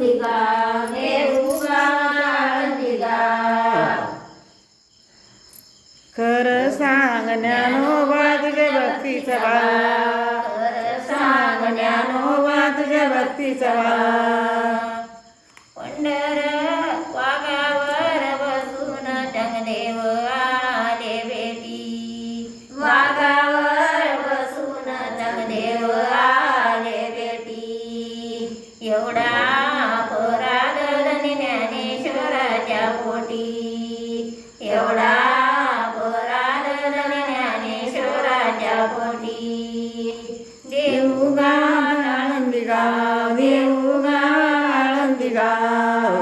आळंदिगा देऊगा आळंदिगा खरं सांग ज्ञानोबा तुझ्या भक्तीचा भाव खरं सांग ज्ञानोबा तुझ्या भक्तीचा भाव पंढर पोटी देऊ आळंदी गाव देऊ आळंदी गाव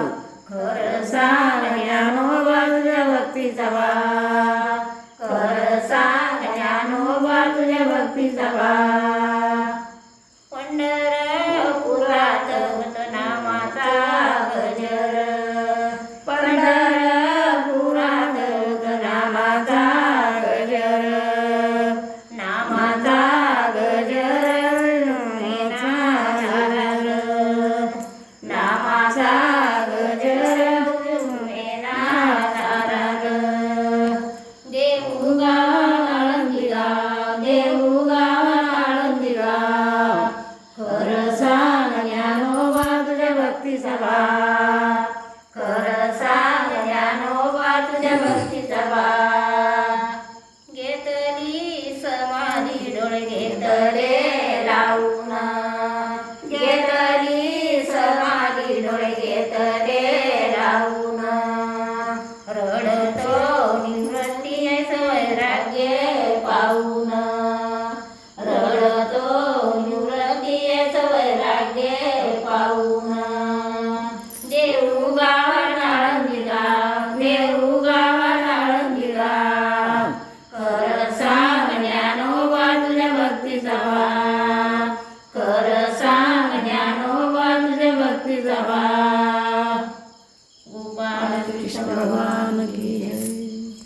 सांग ज्ञानोबा तुझ्या भक्तीचा भाव खरं सांग ज्ञानोबा तुझ्या भक्तीचा भाव पंढरपुरात भक्ती गजर देऊ खरं सांग ज्ञानोबा तुझ्या भक्तीचा डोळे घेतले लावून. रडतो निवृत्ती वैराग्य पाहून. रडतो निवृत्ती वैराग्य पाहून. देऊ गावात आळंदी गाव देऊ गावात आळंदी गाव सांग ज्ञानोबा तुझ्या भक्तीचा भाव कर सांग ज्ञानोबा तुझ्या भक्तीचा भाव